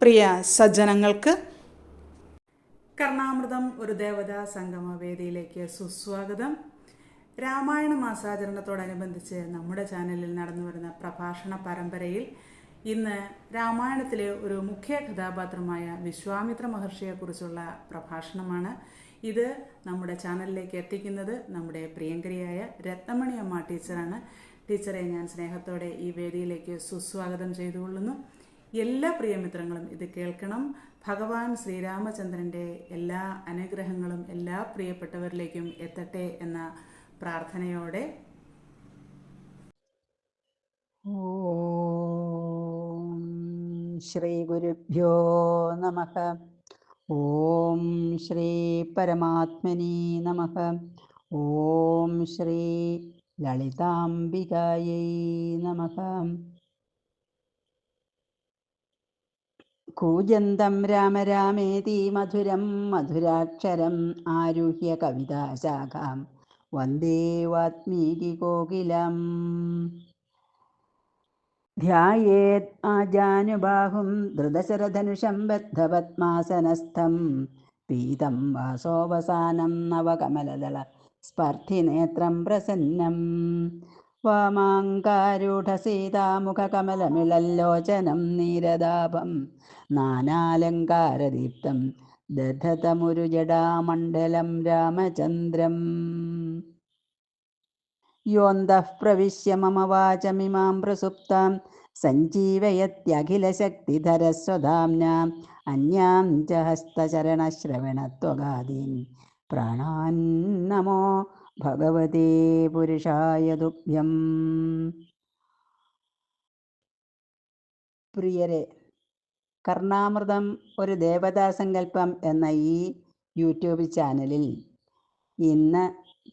പ്രിയ സജ്ജനങ്ങൾക്ക് കർണാമൃതം ഒരു ദേവതാ സംഗമ വേദിയിലേക്ക് സുസ്വാഗതം. രാമായണ മാസാചരണത്തോടനുബന്ധിച്ച് നമ്മുടെ ചാനലിൽ നടന്നു വരുന്ന പ്രഭാഷണ പരമ്പരയിൽ ഇന്ന് രാമായണത്തിലെ ഒരു മുഖ്യ കഥാപാത്രമായ വിശ്വാമിത്ര മഹർഷിയെക്കുറിച്ചുള്ള പ്രഭാഷണമാണ് ഇത്. നമ്മുടെ ചാനലിലേക്ക് എത്തിക്കുന്നത് നമ്മുടെ പ്രിയങ്കരിയായ രത്നമണി അമ്മ ടീച്ചറാണ്. ടീച്ചറെ ഞാൻ സ്നേഹത്തോടെ ഈ വേദിയിലേക്ക് സുസ്വാഗതം ചെയ്തുകൊള്ളുന്നു. എല്ലാ പ്രിയമിത്രങ്ങളും ഇത് കേൾക്കണം. ഭഗവാൻ ശ്രീരാമചന്ദ്രന്റെ എല്ലാ അനുഗ്രഹങ്ങളും എല്ലാ പ്രിയപ്പെട്ടവരിലേക്കും എത്തട്ടെ എന്ന പ്രാർത്ഥനയോടെ. ശ്രീ ഗുരുഭ്യോ നമ. ഓം ശ്രീ പരമാത്മനി നമ. ഓം ശ്രീ ലളിതാംബികായൈ നമ. കൂജന്തം രാമ രാമേതി മധുരം മധുരാക്ഷരം ആരുഹ്യ കവിതാശാഖാം വന്ദേ വാത്മീകികോകിലം ധ്യേത് ആജാനുബാഹും ധൃതശരധനുഷം ബദ്ധപത്മാസനസ്ഥം. പീതം വാസോവസാനം നവകമലദള സ്പർദ്ധിനേത്രം പ്രസന്നം. വാമാങ്കാരൂഢസീതാമുഖകമലമിളല്ലോചനം നീരദാപം നാനാലങ്കാരദീപ്തം ദധതമുരുജടാമണ്ഡലം രാമചന്ദ്രം. യോന്തഃ പ്രവിശ്യ മമ വാചമിമാം പ്രസുപ്താം. സഞ്ജീവയത്യഖിലശക്തിധരസ്വധാംന അന്യാം ച ഹസ്തചരണശ്രവണത്വഗാദീൻ. പ്രാണാൻ നമോ ഭഗവതേ പുരുഷായ തുഭ്യം പ്രിയരെ കർണാമൃതം ഒരു ദേവതാസങ്കല്പം എന്ന ഈ യൂട്യൂബ് ചാനലിൽ ഇന്ന്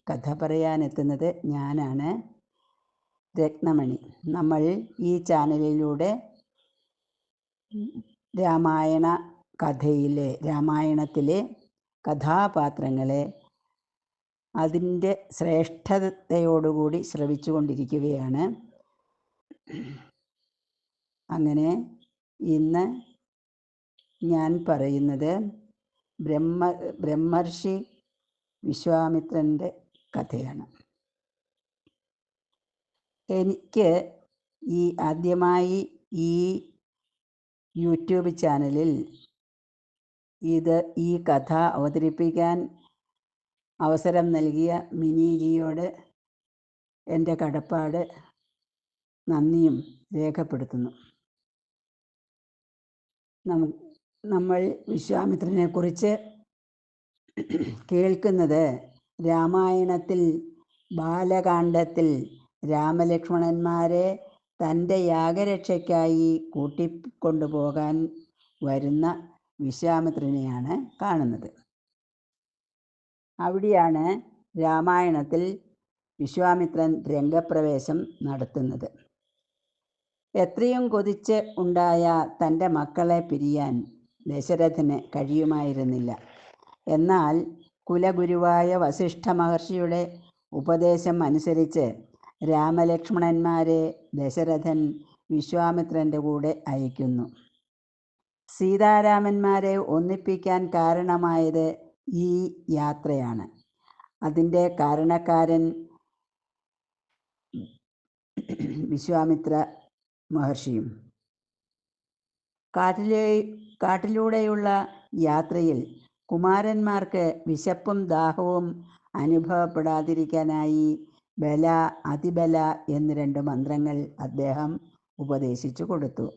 കഥ പറയാനെത്തുന്നത് ഞാനാണ് രത്നമണി. നമ്മൾ ഈ ചാനലിലൂടെ രാമായണ കഥയിലെ രാമായണത്തിലെ കഥാപാത്രങ്ങളെ അതിന്റെ ശ്രേഷ്ഠതയോടുകൂടി ശ്രവിച്ചു കൊണ്ടിരിക്കുകയാണ് അങ്ങനെ ഇന്ന് ഞാൻ പറയുന്നത് ബ്രഹ്മ ബ്രഹ്മർഷി വിശ്വാമിത്രന്റെ കഥയാണ്. എനിക്ക് ഈ ആദ്യമായി ഈ യൂട്യൂബ് ചാനലിൽ ഇത് ഈ കഥ അവതരിപ്പിക്കാൻ അവസരം നൽകിയ മിനിജിയോട് എന്റെ കടപ്പാട് നന്ദിയും രേഖപ്പെടുത്തുന്നു. നമ്മൾ വിശ്വാമിത്രനെ കുറിച്ച് കേൾക്കുന്നത് രാമായണത്തിൽ ബാലകാണ്ഡത്തിൽ രാമലക്ഷ്മണന്മാരെ തന്റെ യാഗരക്ഷയ്ക്കായി കൂട്ടിക്കൊണ്ടുപോകാൻ വരുന്ന വിശ്വാമിത്രനെയാണ് കാണുന്നത്. അവിടെയാണ് രാമായണത്തിൽ വിശ്വാമിത്രൻ രംഗപ്രവേശം നടത്തുന്നത്. എത്രയും കൊതിച്ച് ഉണ്ടായ തന്റെ മക്കളെ പിരിയാൻ ദശരഥന് കഴിയുമായിരുന്നില്ല. എന്നാൽ കുലഗുരുവായ വസിഷ്ഠ മഹർഷിയുടെ ഉപദേശം അനുസരിച്ച് രാമലക്ഷ്മണന്മാരെ ദശരഥൻ വിശ്വാമിത്രന്റെ കൂടെ അയക്കുന്നു. സീതാരാമന്മാരെ ഒന്നിപ്പിക്കാൻ കാരണമായത് ഈ യാത്രയാണ്. അതിന്റെ കാരണക്കാരൻ വിശ്വാമിത്ര മഹർഷിയും. കാട്ടിലെ കാട്ടിലൂടെയുള്ള യാത്രയിൽ കുമാരന്മാർക്ക് വിശപ്പും ദാഹവും അനുഭവപ്പെടാതിരിക്കാനായി ബല അതിബല എന്ന് രണ്ട് മന്ത്രങ്ങൾ അദ്ദേഹം ഉപദേശിച്ചു കൊടുത്തു.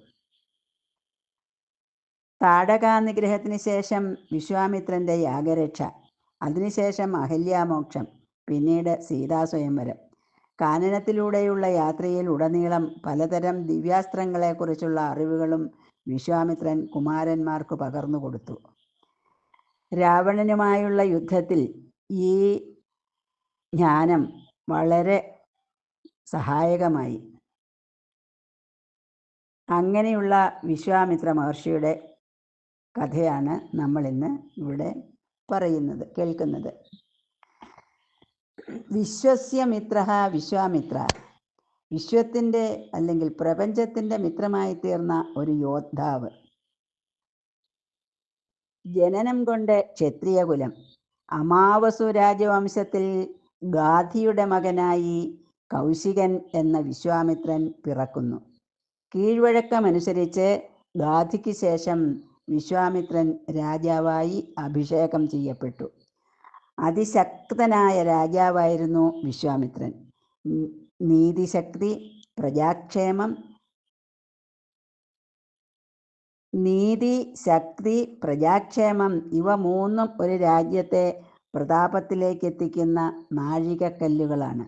താടകാനിഗ്രഹത്തിന് ശേഷം വിശ്വാമിത്രന്റെ യാഗരക്ഷ അതിനുശേഷം അഹല്യാമോക്ഷം പിന്നീട് സീതാസ്വയംവരം. കാനനത്തിലൂടെയുള്ള യാത്രയിൽ ഉടനീളം പലതരം ദിവ്യാസ്ത്രങ്ങളെക്കുറിച്ചുള്ള അറിവുകളും വിശ്വാമിത്രൻ കുമാരന്മാർക്ക് പകർന്നു കൊടുത്തു. രാവണനുമായുള്ള യുദ്ധത്തിൽ ഈ ജ്ഞാനം വളരെ സഹായകമായി. അങ്ങനെയുള്ള വിശ്വാമിത്ര മഹർഷിയുടെ കഥയാണ് നമ്മൾ ഇന്ന് ഇവിടെ പറയുന്നത് കേൾക്കുന്നത്. വിശ്വസ്യ മിത്ര വിശ്വാമിത്ര. വിശ്വത്തിന്റെ അല്ലെങ്കിൽ പ്രപഞ്ചത്തിന്റെ മിത്രമായി തീർന്ന ഒരു യോദ്ധാവ്. ജനനം കൊണ്ട് ക്ഷത്രിയകുലം. അമാവസു രാജവംശത്തിൽ ഗാധിയുടെ മകനായി കൗശികൻ എന്ന വിശ്വാമിത്രൻ പിറക്കുന്നു. കീഴ്വഴക്കമനുസരിച്ച് ഗാധിക്ക് ശേഷം വിശ്വാമിത്രൻ രാജാവായി അഭിഷേകം ചെയ്യപ്പെട്ടു. അതിശക്തനായ രാജാവായിരുന്നു വിശ്വാമിത്രൻ. നീതിശക്തി പ്രജാക്ഷേമം നീതി ശക്തി പ്രജാക്ഷേമം ഇവ മൂന്നും ഒരു രാജ്യത്തെ പ്രതാപത്തിലേക്ക് എത്തിക്കുന്ന നാഴികക്കല്ലുകളാണ്.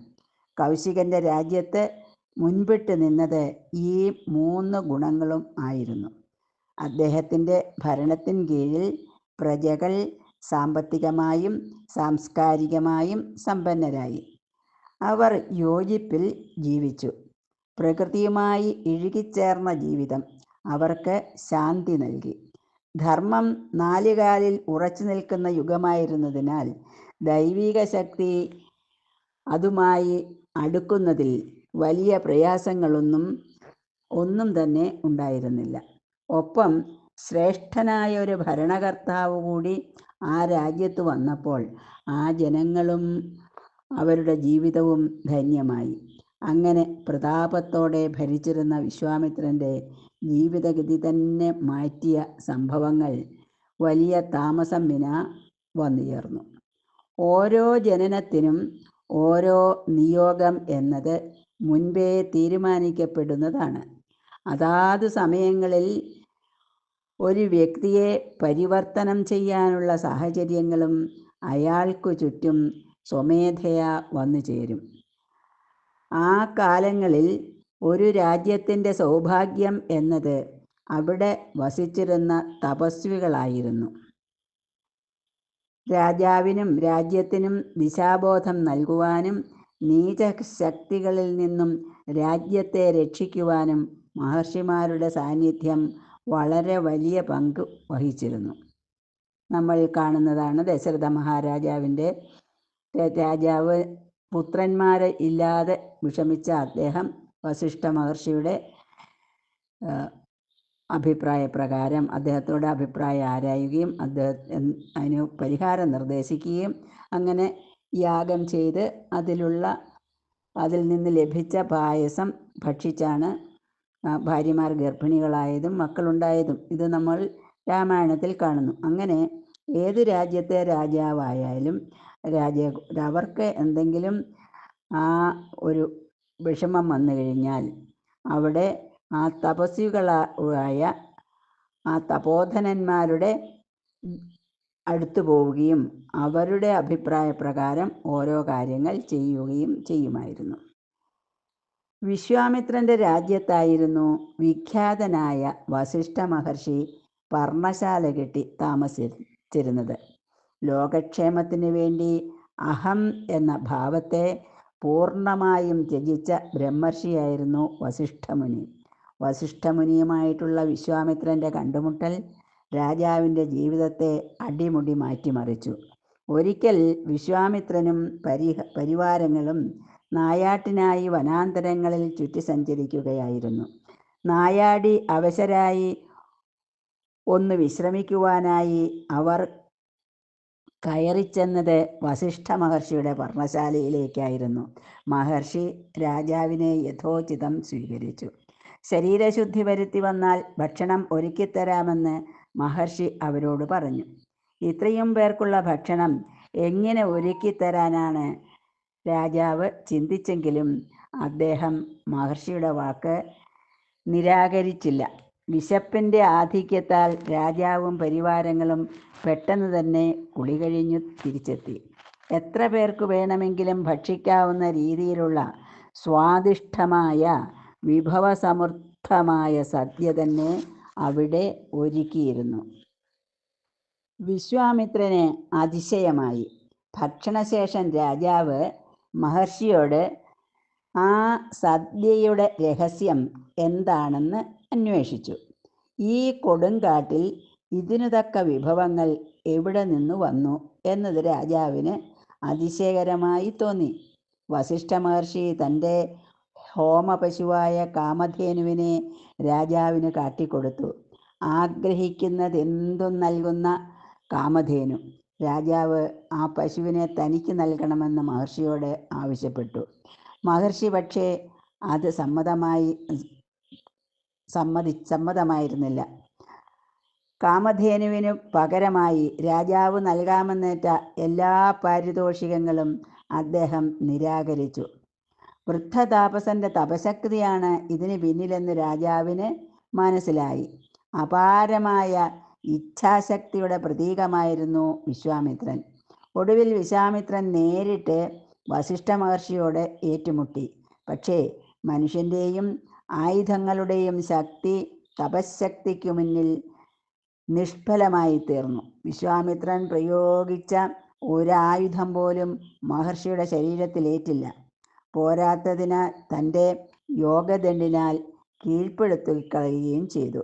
കൗശികന്റെ രാജ്യത്ത് മുൻപിട്ട് നിന്നത് ഈ മൂന്ന് ഗുണങ്ങളും ആയിരുന്നു. അദ്ദേഹത്തിന്റെ ഭരണത്തിന് കീഴിൽ പ്രജകൾ സാമ്പത്തികമായും സാംസ്കാരികമായും സമ്പന്നരായി. അവർ യോജിപ്പിൽ ജീവിച്ചു. പ്രകൃതിയുമായി ഇഴുകിച്ചേർന്ന ജീവിതം അവർക്ക് ശാന്തി നൽകി. ധർമ്മം നാലുകാലിൽ ഉറച്ചു നിൽക്കുന്ന യുഗമായിരുന്നതിനാൽ ദൈവിക ശക്തി അതുമായി അടുക്കുന്നതിൽ വലിയ പ്രയാസങ്ങളൊന്നും ഒന്നും തന്നെ ഉണ്ടായിരുന്നില്ല. ഒപ്പം ശ്രേഷ്ഠനായ ഒരു ഭരണകർത്താവ് കൂടി ആ രാജ്യത്ത് വന്നപ്പോൾ ആ ജനങ്ങളും അവരുടെ ജീവിതവും ധന്യമായി. അങ്ങനെ പ്രതാപത്തോടെ ഭരിച്ചിരുന്ന വിശ്വാമിത്രന്റെ ജീവിതഗതി തന്നെ മാറ്റിയ സംഭവങ്ങൾ വലിയ താമസം വിന വന്നുചേർന്നു ഓരോ ജനനത്തിനും ഓരോ നിയോഗം എന്നത് മുൻപേ തീരുമാനിക്കപ്പെടുന്നതാണ്. അതാത് സമയങ്ങളിൽ ഒരു വ്യക്തിയെ പരിവർത്തനം ചെയ്യാനുള്ള സാഹചര്യങ്ങളും അയാൾക്കു ചുറ്റും സ്വമേധയാ വന്നു ചേരും. ആ കാലങ്ങളിൽ ഒരു രാജ്യത്തിന്റെ സൗഭാഗ്യം എന്നത് അവിടെ വസിച്ചിരുന്ന തപസ്വികളായിരുന്നു. രാജാവിനും രാജ്യത്തിനും ദിശാബോധം നൽകുവാനും നീചശക്തികളിൽ നിന്നും രാജ്യത്തെ രക്ഷിക്കുവാനും മഹർഷിമാരുടെ സാന്നിധ്യം വളരെ വലിയ പങ്ക് വഹിച്ചിരുന്നു. നമ്മൾ കാണുന്നതാണ് ദശരഥ മഹാരാജാവിന്റെ രാജാവ് പുത്രന്മാരെ ഇല്ലാതെ വിഷമിച്ച അദ്ദേഹം വസിഷ്ഠ മഹർഷിയുടെ അഭിപ്രായ അഭിപ്രായപ്രകാരം അദ്ദേഹത്തോട് അഭിപ്രായം ആരായുകയും അദ്ദേഹം അതിന് പരിഹാരം നിർദ്ദേശിക്കുകയും അങ്ങനെ യാഗം ചെയ്ത് അതിലുള്ള അതിൽ നിന്ന് ലഭിച്ച പായസം ഭക്ഷിച്ചാണ് ഭാര്യമാർ ഗർഭിണികളായതും മക്കളുണ്ടായതും ഇത് നമ്മൾ രാമായണത്തിൽ കാണുന്നു. അങ്ങനെ ഏത് രാജ്യത്തെ രാജാവായാലും രാജ അവർക്ക് എന്തെങ്കിലും ആ ഒരു വിഷമം വന്നു കഴിഞ്ഞാൽ അവിടെ ആ തപസ്വികളായ ആ തപോധനന്മാരുടെ അടുത്തു പോവുകയും അവരുടെ അഭിപ്രായപ്രകാരം ഓരോ കാര്യങ്ങൾ ചെയ്യുകയും ചെയ്യുമായിരുന്നു. വിശ്വാമിത്രന്റെ രാജ്യത്തായിരുന്നു വിഖ്യാതനായ വസിഷ്ഠ മഹർഷി പർണശാല കെട്ടി താമസിച്ചിരുന്നത്. ലോകക്ഷേമത്തിന് വേണ്ടി അഹം എന്ന ഭാവത്തെ പൂർണമായും ത്യജിച്ച ബ്രഹ്മർഷിയായിരുന്നു വസിഷ്ഠമുനി. വസിഷ്ഠമുനിയുമായിട്ടുള്ള വിശ്വാമിത്രന്റെ കണ്ടുമുട്ടൽ രാജാവിന്റെ ജീവിതത്തെ അടിമുടി മാറ്റിമറിച്ചു. ഒരിക്കൽ വിശ്വാമിത്രനും പരിഹ പരിവാരങ്ങളും നായാട്ടിനായി വനാന്തരങ്ങളിൽ ചുറ്റി സഞ്ചരിക്കുകയായിരുന്നു നായാടി അവശരായി ഒന്ന് വിശ്രമിക്കുവാനായി അവർ കയറിച്ചെന്നത് വസിഷ്ഠ മഹർഷിയുടെ പർണശാലയിലേക്കായിരുന്നു മഹർഷി രാജാവിനെ യഥോചിതം സ്വീകരിച്ചു. ശരീരശുദ്ധി വരുത്തി വന്നാൽ ഭക്ഷണം ഒരുക്കിത്തരാമെന്ന് മഹർഷി അവരോട് പറഞ്ഞു. ഇത്രയും പേർക്കുള്ള ഭക്ഷണം എങ്ങനെ ഒരുക്കിത്തരാനാണ് രാജാവ് ചിന്തിച്ചെങ്കിലും അദ്ദേഹം മഹർഷിയുടെ വാക്ക് നിരാകരിച്ചില്ല. വിശപ്പിന്റെ ആധിക്യത്താൽ രാജാവും പരിവാരങ്ങളും പെട്ടെന്ന് തന്നെ കുളി കഴിഞ്ഞു തിരിച്ചെത്തി. എത്ര പേർക്ക് വേണമെങ്കിലും ഭക്ഷിക്കാവുന്ന രീതിയിലുള്ള സ്വാദിഷ്ടമായ വിഭവസമൃദ്ധമായ സദ്യ തന്നെ അവിടെ ഒരുക്കിയിരുന്നു. വിശ്വാമിത്രന് അതിശയമായി. ഭക്ഷണശേഷം രാജാവ് മഹർഷിയോട് ആ സദ്യയുടെ രഹസ്യം എന്താണെന്ന് അന്വേഷിച്ചു. ഈ കൊടുങ്കാട്ടിൽ ഇതിനു തക്ക വിഭവങ്ങൾ എവിടെ നിന്ന് വന്നു എന്നത് രാജാവിന് അതിശയകരമായി തോന്നി. വസിഷ്ഠ മഹർഷി തന്റെ ഹോമപശുവായ കാമധേനുവിനെ രാജാവിന് കാട്ടിക്കൊടുത്തു. ആഗ്രഹിക്കുന്നതെന്തും നൽകുന്ന കാമധേനു. രാജാവ് ആ പശുവിനെ തനിക്ക് നൽകണമെന്ന് മഹർഷിയോട് ആവശ്യപ്പെട്ടു. മഹർഷി പക്ഷേ അത് സമ്മതമായി സമ്മതി സമ്മതമായിരുന്നില്ല. കാമധേനുവിനു പകരമായി രാജാവ് നൽകാമെന്നേറ്റ എല്ലാ പാരിതോഷികങ്ങളും അദ്ദേഹം നിരാകരിച്ചു. വൃദ്ധതാപസന്റെ തപശക്തിയാണ് ഇതിന് പിന്നിലെന്ന് രാജാവിന് മനസ്സിലായി. അപാരമായ ഇച്ഛാശക്തിയുടെ പ്രതീകമായിരുന്നു വിശ്വാമിത്രൻ. ഒടുവിൽ വിശ്വാമിത്രൻ നേരിട്ട് വസിഷ്ഠ മഹർഷിയോട് ഏറ്റുമുട്ടി. പക്ഷേ മനുഷ്യന്റെയും ആയുധങ്ങളുടെയും ശക്തി തപശക്തിക്കു മുന്നിൽ നിഷ്ഫലമായി തീർന്നു. വിശ്വാമിത്രൻ പ്രയോഗിച്ച ഒരായുധം പോലും മഹർഷിയുടെ ശരീരത്തിലേറ്റില്ല പോരാത്തതിന് തന്റെ യോഗദണ്ഡിനാൽ കീഴ്പ്പെടുത്തിക്കളയുകയും ചെയ്തു.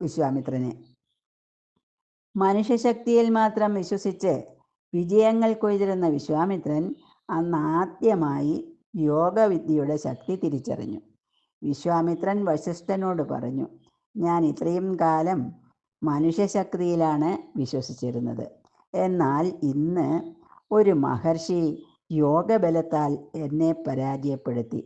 വിശ്വാമിത്രനെ. മനുഷ്യശക്തിയിൽ മാത്രം വിശ്വസിച്ച് വിജയങ്ങൾ കൊയ്തിരുന്ന വിശ്വാമിത്രൻ അന്ന് ആദ്യമായി യോഗവിദ്യയുടെ ശക്തി തിരിച്ചറിഞ്ഞു. വിശ്വാമിത്രൻ വശിഷ്ഠനോട് പറഞ്ഞു ഞാൻ ഇത്രയും കാലം മനുഷ്യശക്തിയിലാണ് വിശ്വസിച്ചിരുന്നത്. എന്നാൽ ഇന്ന് ഒരു മഹർഷി യോഗബലത്താൽ എന്നെ പരാജയപ്പെടുത്തി.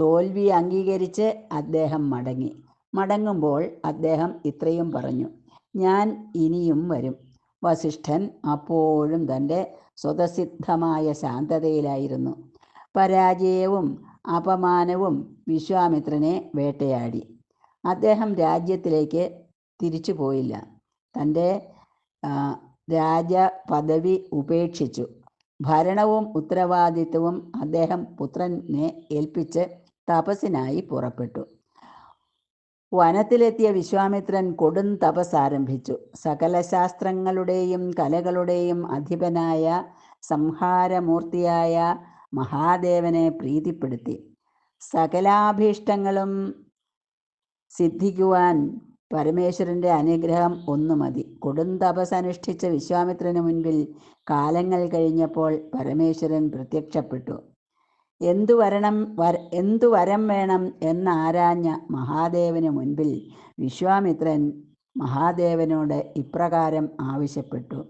തോൽവി അംഗീകരിച്ച് അദ്ദേഹം മടങ്ങി. മടങ്ങുമ്പോൾ അദ്ദേഹം ഇത്രയും പറഞ്ഞു ഞാൻ ഇനിയും വരും. വസിഷ്ഠൻ അപ്പോഴും തന്റെ സ്വതസിദ്ധമായ ശാന്തതയിലായിരുന്നു. പരാജയവും അപമാനവും വിശ്വാമിത്രനെ വേട്ടയാടി. അദ്ദേഹം രാജ്യത്തിലേക്ക് തിരിച്ചു പോയില്ല. തന്റെ രാജ പദവി ഉപേക്ഷിച്ചു. ഭരണവും ഉത്തരവാദിത്വവും അദ്ദേഹം പുത്രനെ ഏൽപ്പിച്ച് തപസ്സിനായി പുറപ്പെട്ടു. വനത്തിലെത്തിയ വിശ്വാമിത്രൻ കൊടും തപസ് ആരംഭിച്ചു. സകല ശാസ്ത്രങ്ങളുടെയും കലകളുടെയും അധിപനായ സംഹാരമൂർത്തിയായ മഹാദേവനെ പ്രീതിപ്പെടുത്തി. സകലാഭീഷ്ടങ്ങളും സിദ്ധിക്കുവാൻ പരമേശ്വരന്റെ അനുഗ്രഹം ഒന്നു മതി. കൊടും തപസ് അനുഷ്ഠിച്ച വിശ്വാമിത്രന് മുൻപിൽ കാലങ്ങൾ കഴിഞ്ഞപ്പോൾ പരമേശ്വരൻ പ്രത്യക്ഷപ്പെട്ടു. എന്തു വരണം വര എന്തു വരം വേണം എന്നാരാഞ്ഞ മഹാദേവന് മുൻപിൽ വിശ്വാമിത്രൻ മഹാദേവനോട് ഇപ്രകാരം ആവശ്യപ്പെട്ടു.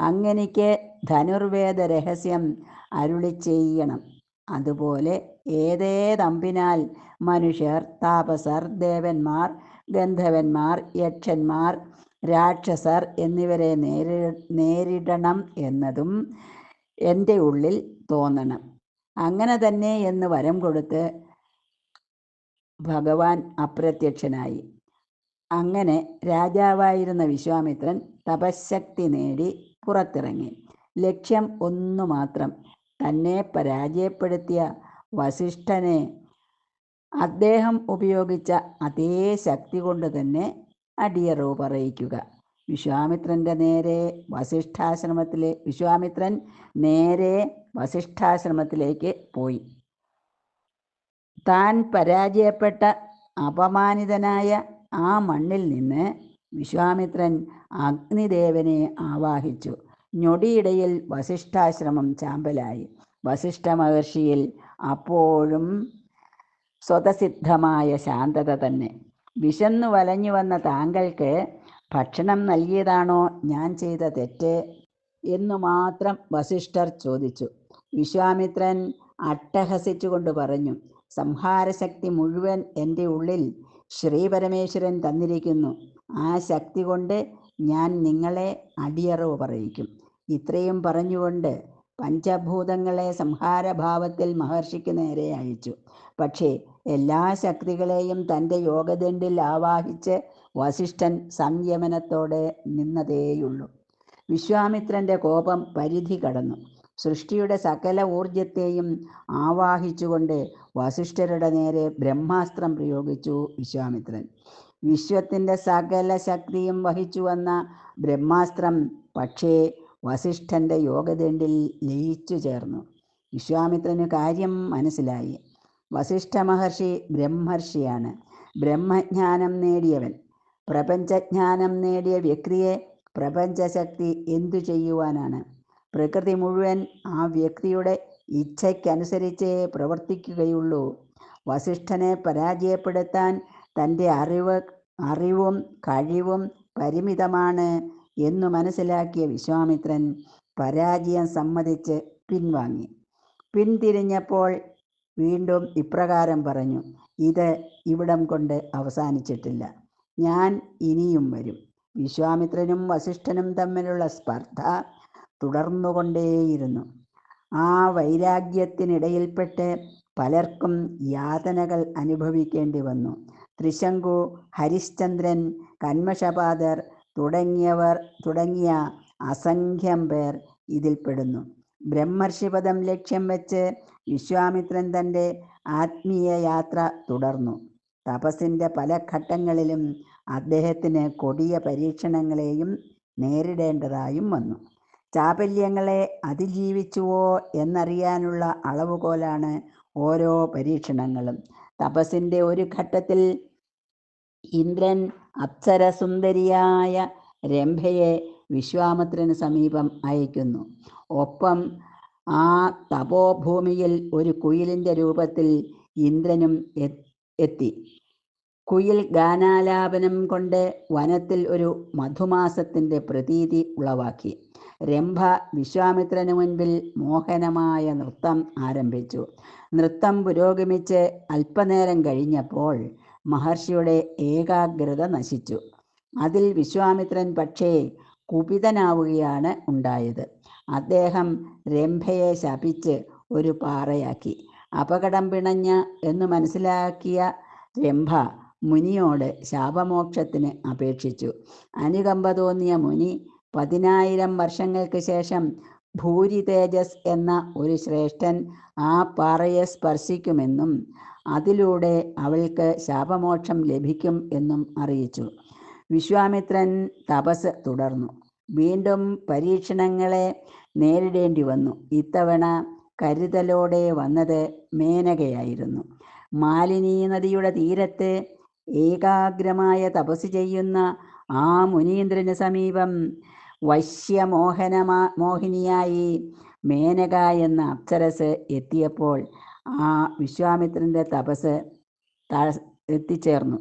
അങ്ങനിക്ക് ധനുർവേദ രഹസ്യം അരുളി ചെയ്യണം. അതുപോലെ ഏതേതമ്പിനാൽ മനുഷ്യർ താപസർ ദേവന്മാർ ഗന്ധവന്മാർ യക്ഷന്മാർ രാക്ഷസർ എന്നിവരെ നേരി നേരിടണം എന്നതും എന്റെ ഉള്ളിൽ തോന്നണം. അങ്ങനെ തന്നെ എന്ന് വരം കൊടുത്ത് ഭഗവാൻ അപ്രത്യക്ഷനായി. അങ്ങനെ രാജാവായിരുന്ന വിശ്വാമിത്രൻ തപശക്തി നേടി പുറത്തിറങ്ങി. ലക്ഷ്യം ഒന്നു മാത്രം തന്നെ പരാജയപ്പെടുത്തിയ വസിഷ്ഠനെ അദ്ദേഹം ഉപയോഗിച്ച അതേ ശക്തി കൊണ്ട് തന്നെ അടിയറവ് പറയിക്കുക. വിശ്വാമിത്രന്റെ നേരെ വസിഷ്ഠാശ്രമത്തിലെ വിശ്വാമിത്രൻ നേരെ വസിഷ്ഠാശ്രമത്തിലേക്ക് പോയി. താൻ പരാജയപ്പെട്ട അപമാനിതനായ ആ മണ്ണിൽ നിന്ന് വിശ്വാമിത്രൻ അഗ്നിദേവനെ ആവാഹിച്ചു. ഞൊടിയിടയിൽ വസിഷ്ഠാശ്രമം ചാമ്പലായി. വസിഷ്ഠ മഹർഷിയിൽ അപ്പോഴും സ്വതസിദ്ധമായ ശാന്തത തന്നെ. വിശന്നു വലഞ്ഞു വന്ന താങ്കൾക്ക് ഭക്ഷണം നൽകിയതാണോ ഞാൻ ചെയ്ത തെറ്റ് എന്നു മാത്രം വസിഷ്ഠർ ചോദിച്ചു. വിശ്വാമിത്രൻ അട്ടഹസിച്ചുകൊണ്ട് പറഞ്ഞു സംഹാരശക്തി മുഴുവൻ എന്റെ ഉള്ളിൽ ശ്രീപരമേശ്വരൻ തന്നിരിക്കുന്നു. ആ ശക്തി കൊണ്ട് ഞാൻ നിങ്ങളെ അടിയറവ് പറയിക്കും. ഇത്രയും പറഞ്ഞുകൊണ്ട് പഞ്ചഭൂതങ്ങളെ സംഹാരഭാവത്തിൽ മഹർഷിക്ക് നേരെ അയച്ചു. പക്ഷേ എല്ലാ ശക്തികളെയും തന്റെ യോഗദണ്ഡിൽ ആവാഹിച്ച് വസിഷ്ഠൻ സംയമനത്തോടെ നിന്നതേയുള്ളൂ. വിശ്വാമിത്രന്റെ കോപം പരിധി കടന്നു. സൃഷ്ടിയുടെ സകല ഊർജത്തെയും ആവാഹിച്ചുകൊണ്ട് വസിഷ്ഠരുടെ നേരെ ബ്രഹ്മാസ്ത്രം പ്രയോഗിച്ചു വിശ്വാമിത്രൻ. വിശ്വത്തിന്റെ സകല ശക്തിയും വഹിച്ചു വന്ന ബ്രഹ്മാസ്ത്രം പക്ഷേ വസിഷ്ഠന്റെ യോഗദണ്ഡിൽ ലയിച്ചു ചേർന്നു. വിശ്വാമിത്രന് കാര്യം മനസ്സിലായി. വസിഷ്ഠ മഹർഷി ബ്രഹ്മർഷിയാണ്. ബ്രഹ്മജ്ഞാനം നേടിയവൻ. പ്രപഞ്ചജ്ഞാനം നേടിയ വ്യക്തിയെ പ്രപഞ്ചശക്തി എന്തു ചെയ്യുവാനാണ്? പ്രകൃതി മുഴുവൻ ആ വ്യക്തിയുടെ ഇച്ഛയ്ക്കനുസരിച്ചേ പ്രവർത്തിക്കുകയുള്ളൂ. വസിഷ്ഠനെ പരാജയപ്പെടുത്താൻ തന്റെ അറിവ് അറിവും കഴിവും പരിമിതമാണ് എന്നു മനസ്സിലാക്കിയ വിശ്വാമിത്രൻ പരാജയം സമ്മതിച്ച് പിൻവാങ്ങി. പിന്തിരിഞ്ഞപ്പോൾ വീണ്ടും ഇപ്രകാരം പറഞ്ഞു ഇത് ഇവിടം കൊണ്ട് അവസാനിച്ചിട്ടില്ല. ഞാൻ ഇനിയും വരും. വിശ്വാമിത്രനും വസിഷ്ഠനും തമ്മിലുള്ള സ്പർദ്ധ തുടർന്നുകൊണ്ടേയിരുന്നു. ആ വൈരാഗ്യത്തിനിടയിൽപ്പെട്ട് പലർക്കും യാതനകൾ അനുഭവിക്കേണ്ടി വന്നു. ത്രിശങ്കു ഹരിശ്ചന്ദ്രൻ കന്മഷപാദർ തുടങ്ങിയവർ തുടങ്ങിയ അസംഖ്യം പേർ ഇതിൽപ്പെടുന്നു ബ്രഹ്മർഷിപദം ലക്ഷ്യം വെച്ച് വിശ്വാമിത്രൻ തന്റെ ആത്മീയ യാത്ര തുടർന്നു. തപസ്സിന്റെ പല ഘട്ടങ്ങളിലും അദ്ദേഹത്തിന് കൊടിയ പരീക്ഷണങ്ങളെയും നേരിടേണ്ടതായും വന്നു. ചാപല്യങ്ങളെ അതിജീവിച്ചുവോ എന്നറിയാനുള്ള അളവുകോലാണ് ഓരോ പരീക്ഷണങ്ങളും. തപസ്സിന്റെ ഒരു ഘട്ടത്തിൽ ഇന്ദ്രൻ അപ്സരസുന്ദരിയായ രംഭയെ വിശ്വാമിത്രന് സമീപം അയക്കുന്നു. ഒപ്പം ആ തപോഭൂമിയിൽ ഒരു കുയിലിന്റെ രൂപത്തിൽ ഇന്ദ്രനും എത്തി. കുയിൽ ഗാനാലാപനം കൊണ്ട് വനത്തിൽ ഒരു മധുമാസത്തിന്റെ പ്രതീതി ഉളവാക്കി. രംഭ വിശ്വാമിത്രന് മുൻപിൽ മോഹനമായ നൃത്തം ആരംഭിച്ചു. നൃത്തം പുരോഗമിച്ച് അല്പനേരം കഴിഞ്ഞപ്പോൾ മഹർഷിയുടെ ഏകാഗ്രത നശിച്ചു. അതിൽ വിശ്വാമിത്രൻ പക്ഷേ കുപിതനാവുകയാണ് ഉണ്ടായത്. അദ്ദേഹം രംഭയെ ശപിച്ച് ഒരു പാറയാക്കി. അപകടം പിണഞ്ഞ എന്ന് മനസ്സിലാക്കിയ രംഭ മുനിയോട് ശാപമോക്ഷത്തിന് അപേക്ഷിച്ചു. അനുകമ്പ തോന്നിയ മുനി പതിനായിരം വർഷങ്ങൾക്ക് ശേഷം ഭൂരി തേജസ് എന്ന ഒരു ശ്രേഷ്ഠൻ ആ പാറയെ സ്പർശിക്കുമെന്നും അതിലൂടെ അവൾക്ക് ശാപമോക്ഷം ലഭിക്കും എന്നും അറിയിച്ചു. വിശ്വാമിത്രൻ തപസ് തുടർന്നു. വീണ്ടും പരീക്ഷണങ്ങളെ നേരിടേണ്ടി വന്നു. ഇത്തവണ കരുതലോടെ വന്നത് മേനകയായിരുന്നു. മാലിനി നദിയുടെ തീരത്ത് ഏകാഗ്രമായ തപസ് ചെയ്യുന്ന ആ മുനീന്ദ്രന് സമീപം വശ്യമോഹനമാ മോഹിനിയായി മേനക എന്ന അപ്സരസ് എത്തിയപ്പോൾ ആ വിശ്വാമിത്രന്റെ തപസ് എത്തിച്ചേർന്നു.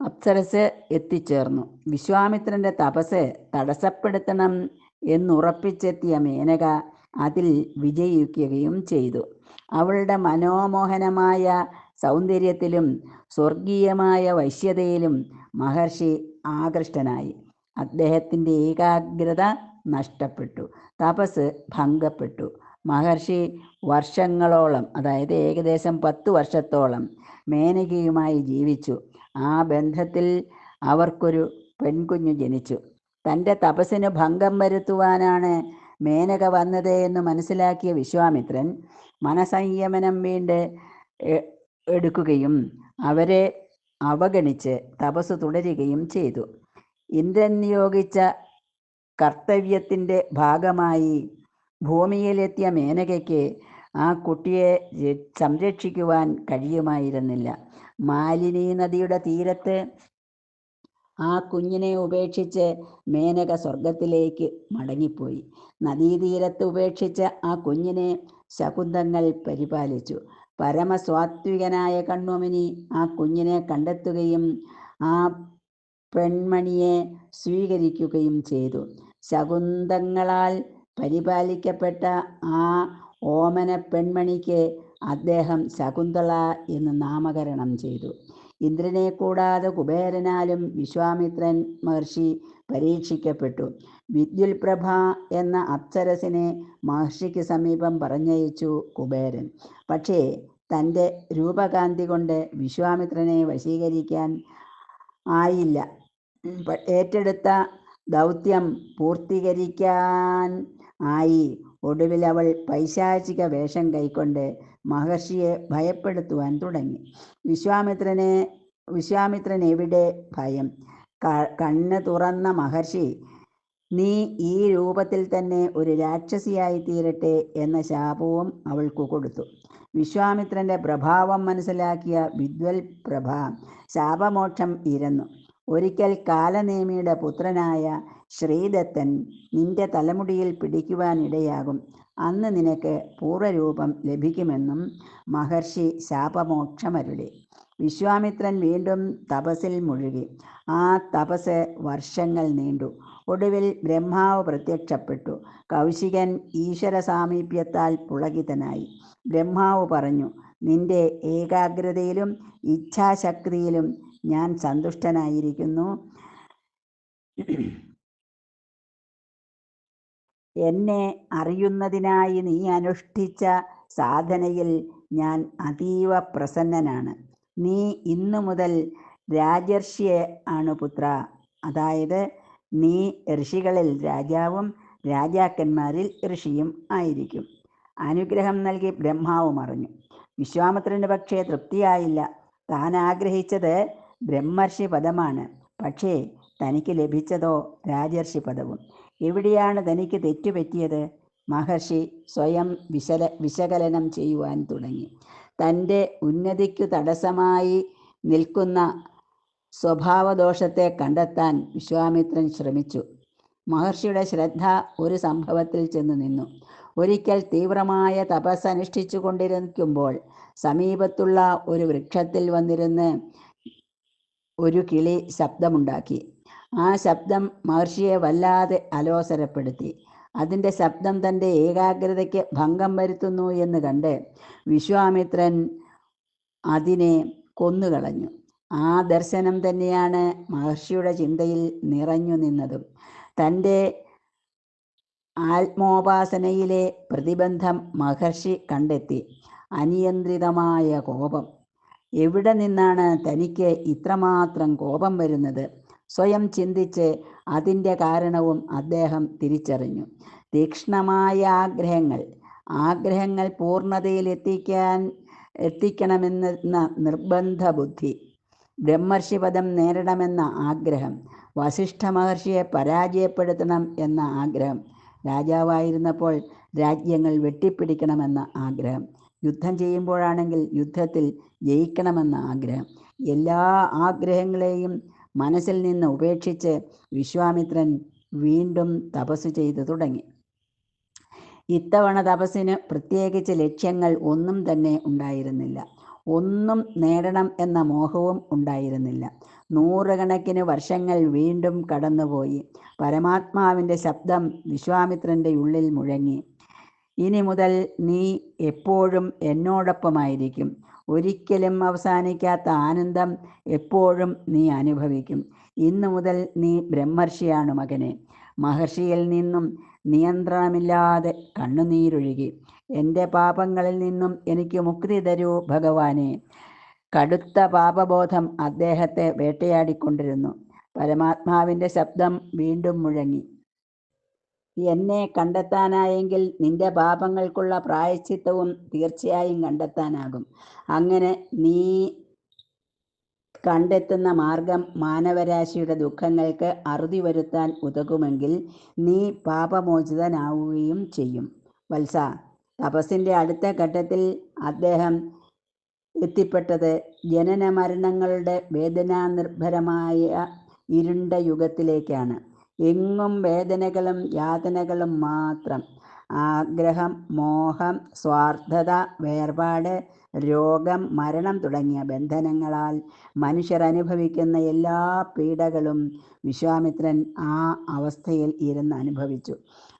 അപ്സരസ് എത്തിച്ചേർന്നു. വിശ്വാമിത്രന്റെ തപസ് തടസ്സപ്പെടുത്തണം എന്നുറപ്പിച്ചെത്തിയ മേനക അതിൽ വിജയിക്കുകയും ചെയ്തു. അവളുടെ മനോമോഹനമായ സൗന്ദര്യത്തിലും സ്വർഗീയമായ വശ്യതയിലും മഹർഷി ആകൃഷ്ടനായി. അദ്ദേഹത്തിന്റെ ഏകാഗ്രത നഷ്ടപ്പെട്ടു. തപസ് ഭംഗപ്പെട്ടു. മഹർഷി വർഷങ്ങളോളം അതായത് ഏകദേശം പത്ത് വർഷത്തോളം മേനകയുമായി ജീവിച്ചു. ആ ബന്ധത്തിൽ അവർക്കൊരു പെൺകുഞ്ഞു ജനിച്ചു. തന്റെ തപസ്സിന് ഭംഗം വരുത്തുവാനാണ് മേനക വന്നത് എന്ന് മനസ്സിലാക്കിയ വിശ്വാമിത്രൻ മനസംയമനം വീണ്ട് എടുക്കുകയും അവരെ അവഗണിച്ച് തപസ് തുടരുകയും ചെയ്തു. ഇന്ദ്രൻ നിയോഗിച്ച കർത്തവ്യത്തിന്റെ ഭാഗമായി ഭൂമിയിലെത്തിയ മേനകയ്ക്ക് ആ കുട്ടിയെ സംരക്ഷിക്കുവാൻ കഴിയുമായിരുന്നില്ല. മാലിനി നദിയുടെ തീരത്ത് ആ കുഞ്ഞിനെ ഉപേക്ഷിച്ച് മേനക സ്വർഗത്തിലേക്ക് മടങ്ങിപ്പോയി. നദീതീരത്ത് ഉപേക്ഷിച്ച ആ കുഞ്ഞിനെ ശകുന്തങ്ങൾ പരിപാലിച്ചു. പരമസ്വാത്വികനായ കണ്ണുമിനി ആ കുഞ്ഞിനെ കണ്ടെത്തുകയും ആ പെൺമണിയെ സ്വീകരിക്കുകയും ചെയ്തു. ശകുന്തങ്ങളാൽ പരിപാലിക്കപ്പെട്ട ആ ഓമന പെൺമണിക്ക് അദ്ദേഹം ശകുന്തള എന്ന് നാമകരണം ചെയ്തു. ഇന്ദ്രനെ കൂടാതെ കുബേരനാലും വിശ്വാമിത്രൻ മഹർഷി പരീക്ഷിക്കപ്പെട്ടു. വിദ്യുൽപ്രഭ എന്ന അപ്സരസിനെ മഹർഷിക്ക് സമീപം പറഞ്ഞയച്ചു കുബേരൻ. പക്ഷേ തന്റെ രൂപകാന്തി കൊണ്ട് വിശ്വാമിത്രനെ വശീകരിക്കാൻ ആയില്ല. ഏറ്റെടുത്ത ദൗത്യം പൂർത്തീകരിക്കാൻ ആയി. ഒടുവിൽ അവൾ പൈശാചിക വേഷം കൈക്കൊണ്ട് മഹർഷിയെ ഭയപ്പെടുത്തുവാൻ തുടങ്ങി. വിശ്വാമിത്രനെ വിശ്വാമിത്രൻ എവിടെ? ഭയം. കണ്ണ് തുറന്ന മഹർഷി നീ ഈ രൂപത്തിൽ തന്നെ ഒരു രാക്ഷസിയായി തീരട്ടെ എന്ന ശാപവും അവൾക്ക് കൊടുത്തു. വിശ്വാമിത്രന്റെ പ്രഭാവം മനസ്സിലാക്കിയ വിദ്വൽ പ്രഭ ശാപമോക്ഷം ഇരന്നു. ഒരിക്കൽ കാലനേമിയുടെ പുത്രനായ ശ്രീദത്തൻ നിന്റെ തലമുടിയിൽ പിടിക്കുവാനിടയാകും അന്ന് നിനക്ക് പൂർവരൂപം ലഭിക്കുമെന്നും മഹർഷി ശാപമോക്ഷമരുളി. വിശ്വാമിത്രൻ വീണ്ടും തപസ്സിൽ മുഴുകി. ആ തപസ് വർഷങ്ങൾ നീണ്ടു. ഒടുവിൽ ബ്രഹ്മാവ് പ്രത്യക്ഷപ്പെട്ടു. കൗശികൻ ഈശ്വര സാമീപ്യത്താൽ പുളകിതനായി. ബ്രഹ്മാവ് പറഞ്ഞു നിന്റെ ഏകാഗ്രതയിലും ഇച്ഛാശക്തിയിലും ഞാൻ സന്തുഷ്ടനായിരിക്കുന്നു. എന്നെ അറിയുന്നതിനായി നീ അനുഷ്ഠിച്ച സാധനയിൽ ഞാൻ അതീവ പ്രസന്നനാണ്. നീ ഇന്നു മുതൽ രാജർഷിയെ ആണ് പുത്ര. അതായത് നീ ഋഷികളിൽ രാജാവും രാജാക്കന്മാരിൽ ഋഷിയും ആയിരിക്കും. അനുഗ്രഹം നൽകി ബ്രഹ്മാവ് അറിഞ്ഞു. വിശ്വാമിത്രന് പക്ഷേ തൃപ്തിയായില്ല. താൻ ആഗ്രഹിച്ചത് ബ്രഹ്മർഷി പദമാണ്. പക്ഷേ തനിക്ക് ലഭിച്ചതോ രാജർഷി പദവും. എവിടെയാണ് തനിക്ക് തെറ്റുപറ്റിയത്? മഹർഷി സ്വയം വിശല വിശകലനം ചെയ്യുവാൻ തുടങ്ങി. തന്റെ ഉന്നതിക്കു തടസ്സമായി നിൽക്കുന്ന സ്വഭാവദോഷത്തെ കണ്ടെത്താൻ വിശ്വാമിത്രൻ ശ്രമിച്ചു. മഹർഷിയുടെ ശ്രദ്ധ ഒരു സംഭവത്തിൽ ചെന്ന് നിന്നു. ഒരിക്കൽ തീവ്രമായ തപസ് അനുഷ്ഠിച്ചു കൊണ്ടിരിക്കുമ്പോൾ സമീപത്തുള്ള ഒരു വൃക്ഷത്തിൽ വന്നിരുന്ന് ഒരു കിളി ശബ്ദമുണ്ടാക്കി. ആ ശബ്ദം മഹർഷിയെ വല്ലാതെ അലോസരപ്പെടുത്തി. അതിന്റെ ശബ്ദം തന്റെ ഏകാഗ്രതയ്ക്ക് ഭംഗം വരുത്തുന്നു എന്ന് കണ്ട് വിശ്വാമിത്രൻ അതിനെ കൊന്നുകളഞ്ഞു. ആ ദർശനം തന്നെയാണ് മഹർഷിയുടെ ചിന്തയിൽ നിറഞ്ഞു നിന്നതും. തന്റെ ആത്മോപാസനയിലെ പ്രതിബന്ധം മഹർഷി കണ്ടെത്തി. അനിയന്ത്രിതമായ കോപം. എവിടെ നിന്നാണ് തനിക്ക് ഇത്രമാത്രം കോപം വരുന്നത്? സ്വയം ചിന്തിച്ച് അതിന്റെ കാരണവും അദ്ദേഹം തിരിച്ചറിഞ്ഞു. തീക്ഷ്ണമായ ആഗ്രഹങ്ങൾ ആഗ്രഹങ്ങൾ പൂർണതയിൽ എത്തിക്കാൻ എത്തിക്കണമെന്ന നിർബന്ധ ബുദ്ധി ബ്രഹ്മർഷിപദം നേരിടണമെന്ന ആഗ്രഹം വസിഷ്ഠ മഹർഷിയെ പരാജയപ്പെടുത്തണം എന്ന ആഗ്രഹം രാജാവായിരുന്നപ്പോൾ രാജ്യങ്ങൾ വെട്ടിപ്പിടിക്കണമെന്ന ആഗ്രഹം യുദ്ധം ചെയ്യുമ്പോഴാണെങ്കിൽ യുദ്ധത്തിൽ ജയിക്കണമെന്ന ആഗ്രഹം. എല്ലാ ആഗ്രഹങ്ങളെയും മനസ്സിൽ നിന്ന് ഉപേക്ഷിച്ച് വിശ്വാമിത്രൻ വീണ്ടും തപസ് ചെയ്തു തുടങ്ങി. ഇത്തവണ തപസ്സിന് പ്രത്യേകിച്ച് ലക്ഷ്യങ്ങൾ ഒന്നും തന്നെ ഉണ്ടായിരുന്നില്ല. ഒന്നും നേടണം എന്ന മോഹവും ഉണ്ടായിരുന്നില്ല. നൂറുകണക്കിന് വർഷങ്ങൾ വീണ്ടും കടന്നുപോയി. പരമാത്മാവിന്റെ ശബ്ദം വിശ്വാമിത്രന്റെ ഉള്ളിൽ മുഴങ്ങി. ഇനി മുതൽ നീ എപ്പോഴും എന്നോടൊപ്പമായിരിക്കും. ഒരിക്കലും അവസാനിക്കാത്ത ആനന്ദം എപ്പോഴും നീ അനുഭവിക്കും. ഇന്നു മുതൽ നീ ബ്രഹ്മർഷിയാണ് മകനെ. മഹർഷിയിൽ നിന്നും നിയന്ത്രണമില്ലാതെ കണ്ണുനീരൊഴുകി. എന്റെ പാപങ്ങളിൽ നിന്നും എനിക്ക് മുക്തി തരൂ ഭഗവാനെ. കടുത്ത പാപബോധം അദ്ദേഹത്തെ വേട്ടയാടിക്കൊണ്ടിരുന്നു. പരമാത്മാവിന്റെ ശബ്ദം വീണ്ടും മുഴങ്ങി. എന്നെ കണ്ടെത്താനായെങ്കിൽ നിന്റെ പാപങ്ങൾക്കുള്ള പ്രായശ്ചിത്തവും തീർച്ചയായും കണ്ടെത്താനാകും. അങ്ങനെ നീ കണ്ടെത്തുന്ന മാർഗം മാനവരാശിയുടെ ദുഃഖങ്ങൾക്ക് അറുതി വരുത്താൻ ഉതകുമെങ്കിൽ നീ പാപമോചിതനാവുകയും ചെയ്യും. വത്സ തപസ്സിന്റെ അടുത്ത ഘട്ടത്തിൽ അദ്ദേഹം എത്തിപ്പെട്ടത് ജനന മരണങ്ങളുടെ വേദനാനിർഭരമായ ഇരുണ്ട യുഗത്തിലേക്കാണ്. എങ്ങും വേദനകളും യാതനകളും മാത്രം. ആഗ്രഹം മോഹം സ്വാർത്ഥത വേർപാട് രോഗം മരണം തുടങ്ങിയ ബന്ധനങ്ങളാൽ മനുഷ്യർ അനുഭവിക്കുന്ന എല്ലാ പീഡകളും വിശ്വാമിത്രൻ ആ അവസ്ഥയിൽ ഇരുന്ന് അനുഭവിച്ചു.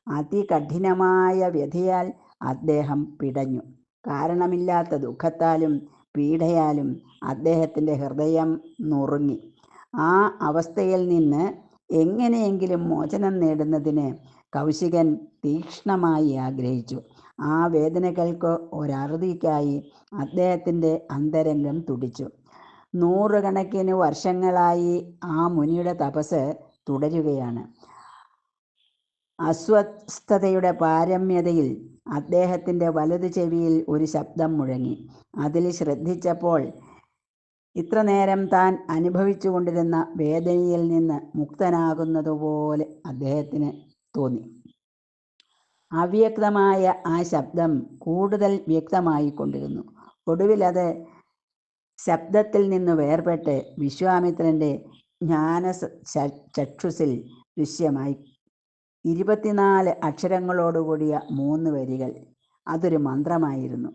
അതികഠിനമായ വ്യഥയാൽ അദ്ദേഹം പിടഞ്ഞു. കാരണമില്ലാത്ത ദുഃഖത്താലും പീഡയാലും അദ്ദേഹത്തിന്റെ ഹൃദയം നുറുങ്ങി. ആ അവസ്ഥയിൽ നിന്ന് എങ്ങനെയെങ്കിലും മോചനം നേടുന്നതിന് കൗശികൻ തീക്ഷ്ണമായി ആഗ്രഹിച്ചു. ആ വേദനകൾക്ക് ഒരറുതിക്കായി അദ്ദേഹത്തിന്റെ അന്തരംഗം തുടിച്ചു. നൂറുകണക്കിന് വർഷങ്ങളായി ആ മുനിയുടെ തപസ് തുടരുകയാണ്. അസ്വസ്ഥതയുടെ പാരമ്യതയിൽ അദ്ദേഹത്തിന്റെ വലതു ചെവിയിൽ ഒരു ശബ്ദം മുഴങ്ങി. അതിൽ ശ്രദ്ധിച്ചപ്പോൾ ഇത്ര നേരം താൻ അനുഭവിച്ചു കൊണ്ടിരുന്ന വേദനയിൽ നിന്ന് മുക്തനാകുന്നതുപോലെ അദ്ദേഹത്തിന് തോന്നി. അവ്യക്തമായ ആ ശബ്ദം കൂടുതൽ വ്യക്തമായിക്കൊണ്ടിരുന്നു. ഒടുവിലത് ശബ്ദത്തിൽ നിന്ന് വേർപെട്ട് വിശ്വാമിത്രന്റെ ജ്ഞാന ചക്ഷുസിൽ ദൃശ്യമായി. ഇരുപത്തിനാല് അക്ഷരങ്ങളോടുകൂടിയ മൂന്ന് വരികൾ. അതൊരു മന്ത്രമായിരുന്നു.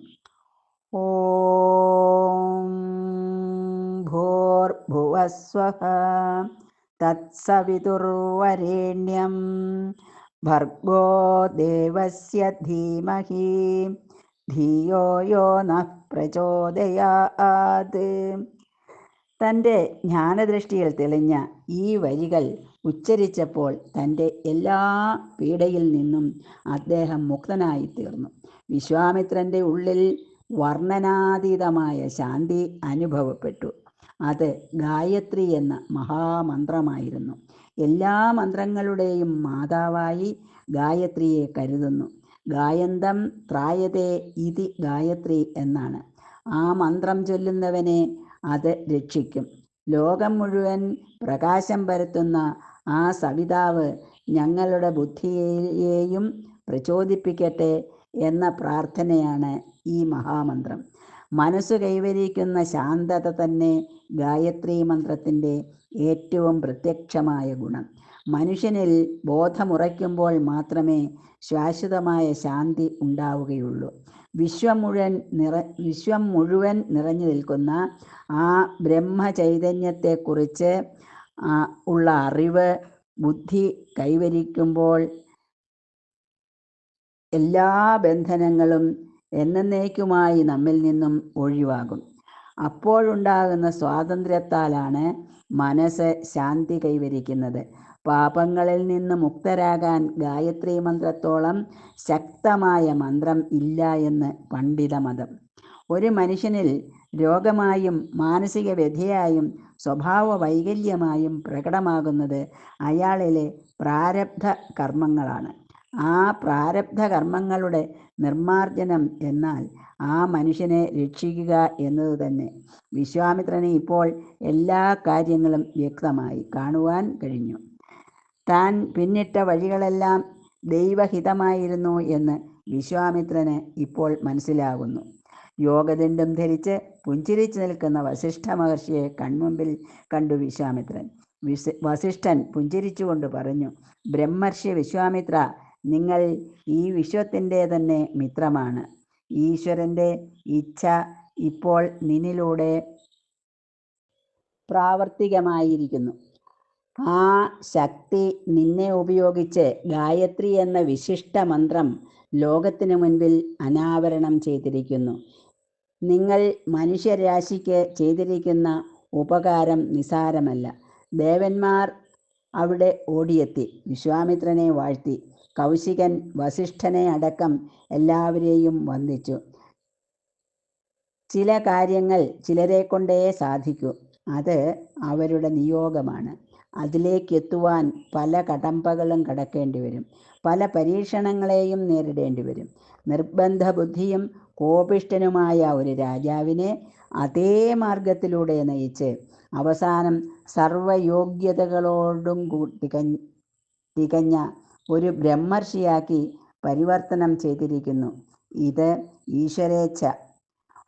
ഓം ഭൂർഭുവസ്വഹ തത്സവിതുർവരേണ്യം. ഭർഗോ ദേവസ്യ ധീമഹി ധിയോ യോ നഃ പ്രചോദയാത്. തന്റെ ജ്ഞാനദൃഷ്ടിയിൽ തെളിഞ്ഞ ഈ വരികൾ ഉച്ചരിച്ചപ്പോൾ തന്റെ എല്ലാ പീഡയിൽ നിന്നും അദ്ദേഹം മുക്തനായി തീർന്നു. വിശ്വാമിത്രന്റെ ഉള്ളിൽ വർണനാതീതമായ ശാന്തി അനുഭവപ്പെട്ടു. അത് ഗായത്രി എന്ന മഹാമന്ത്രമായിരുന്നു. എല്ലാ മന്ത്രങ്ങളുടെയും മാതാവായി ഗായത്രിയെ കരുതുന്നു. ഗായന്തം ത്രായതേ ഇതി ഗായത്രി എന്നാണ്. ആ മന്ത്രം ചൊല്ലുന്നവനെ അത് രക്ഷിക്കും. ലോകം മുഴുവൻ പ്രകാശം പരത്തുന്ന ആ സവിതാവ് ഞങ്ങളുടെ ബുദ്ധിയെയും പ്രചോദിപ്പിക്കട്ടെ എന്ന പ്രാർത്ഥനയാണ് ഈ മഹാമന്ത്രം. മനസ്സ് കൈവരിക്കുന്ന ശാന്തത തന്നെ ഗായത്രി മന്ത്രത്തിന്റെ ഏറ്റവും പ്രത്യക്ഷമായ ഗുണം. മനുഷ്യനിൽ ബോധമുറയ്ക്കുമ്പോൾ മാത്രമേ ശാശ്വതമായ ശാന്തി ഉണ്ടാവുകയുള്ളൂ. വിശ്വം മുഴുവൻ നിറ വിശ്വം മുഴുവൻ നിറഞ്ഞു നിൽക്കുന്ന ആ ബ്രഹ്മചൈതന്യത്തെക്കുറിച്ച് ഉള്ള അറിവ് ബുദ്ധി കൈവരിക്കുമ്പോൾ എല്ലാ ബന്ധനങ്ങളും എന്നേക്കുമായി നമ്മിൽ നിന്നും ഒഴിവാകും. അപ്പോഴുണ്ടാകുന്ന സ്വാതന്ത്ര്യത്താലാണ് മനസ്സ് ശാന്തി കൈവരിക്കുന്നത്. പാപങ്ങളിൽ നിന്ന് മുക്തരാകാൻ ഗായത്രി മന്ത്രത്തോളം ശക്തമായ മന്ത്രം ഇല്ല എന്ന് പണ്ഡിതമതം. ഒരു മനുഷ്യനിൽ രോഗമായും മാനസിക വ്യഥയായും സ്വഭാവ വൈകല്യമായും പ്രകടമാകുന്നത് അയാളിലെ പ്രാരബ്ധ കർമ്മങ്ങളാണ്. ആ പ്രാരബ്ധ കർമ്മങ്ങളുടെ നിർമാർജനം എന്നാൽ ആ മനുഷ്യനെ രക്ഷിക്കുക എന്നത് തന്നെ. വിശ്വാമിത്രന് ഇപ്പോൾ എല്ലാ കാര്യങ്ങളും വ്യക്തമായി കാണുവാൻ കഴിഞ്ഞു. താൻ പിന്നിട്ട വഴികളെല്ലാം ദൈവഹിതമായിരുന്നു എന്ന് വിശ്വാമിത്രന് ഇപ്പോൾ മനസ്സിലാകുന്നു. യോഗദണ്ഡം ധരിച്ച് പുഞ്ചിരിച്ചു നിൽക്കുന്ന വസിഷ്ഠ മഹർഷിയെ കൺമുമ്പിൽ കണ്ടു വിശ്വാമിത്രൻ. വിശ വസിഷ്ഠൻ പുഞ്ചിരിച്ചുകൊണ്ട് പറഞ്ഞു ബ്രഹ്മർഷി വിശ്വാമിത്ര നിങ്ങൾ ഈ വിശ്വത്തിന്റെ തന്നെ മിത്രമാണ്. ഈശ്വരന്റെ ഇച്ഛ ഇപ്പോൾ നിന്നിലൂടെ പ്രാവർത്തികമായിരിക്കുന്നു. ആ ശക്തി നിന്നെ ഉപയോഗിച്ച് ഗായത്രി എന്ന വിശിഷ്ട മന്ത്രം ലോകത്തിന് മുൻപിൽ അനാവരണം ചെയ്തിരിക്കുന്നു. നിങ്ങൾ മനുഷ്യരാശിക്ക് ചെയ്തിരിക്കുന്ന ഉപകാരം നിസാരമല്ല. ദേവന്മാർ അവിടെ ഓടിയെത്തി. വിശ്വാമിത്രനെ വാഴ്ത്തി. കൗശികൻ വസിഷ്ഠനെ അടക്കം എല്ലാവരെയും വന്ദിച്ചു. ചില കാര്യങ്ങൾ ചിലരെ കൊണ്ടേ സാധിക്കൂ. അത് അവരുടെ നിയോഗമാണ്. അതിലേക്ക് എത്തുവാൻ പല കടമ്പകളും കടക്കേണ്ടി വരും പല പരീക്ഷണങ്ങളെയും നേരിടേണ്ടി വരും നിർബന്ധ ബുദ്ധിയും കോപിഷ്ഠനുമായ ഒരു രാജാവിനെ അതേ മാർഗത്തിലൂടെ നയിച്ച് അവസാനം സർവയോഗ്യതകളോടും തികഞ്ഞ ഒരു ബ്രഹ്മർഷിയാക്കി പരിവർത്തനം ചെയ്തിരിക്കുന്നു. ഇത് ഈശ്വരേച്ഛ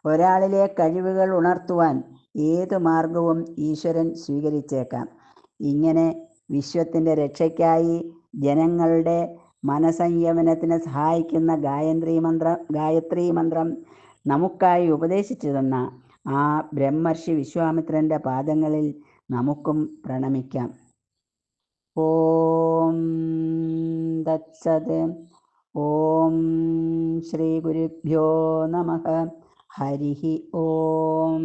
ഒരാളിലെ കഴിവുകൾ ഉണർത്തുവാൻ ഏത് മാർഗവും ഈശ്വരൻ സ്വീകരിച്ചേക്കാം. ഇങ്ങനെ വിശ്വത്തിന്റെ രക്ഷയ്ക്കായി ജനങ്ങളുടെ മനസംയമനത്തിന് സഹായിക്കുന്ന ഗായത്രി മന്ത്രം ഗായത്രി മന്ത്രം നമുക്കായി ഉപദേശിച്ചു തന്ന ആ ബ്രഹ്മർഷി വിശ്വാമിത്രന്റെ പാദങ്ങളിൽ നമുക്കും പ്രണമിക്കാം. ഓം തത്സത്. ഓം ശ്രീ ഗുരുഭ്യോ നമ. ഹരി ഓം.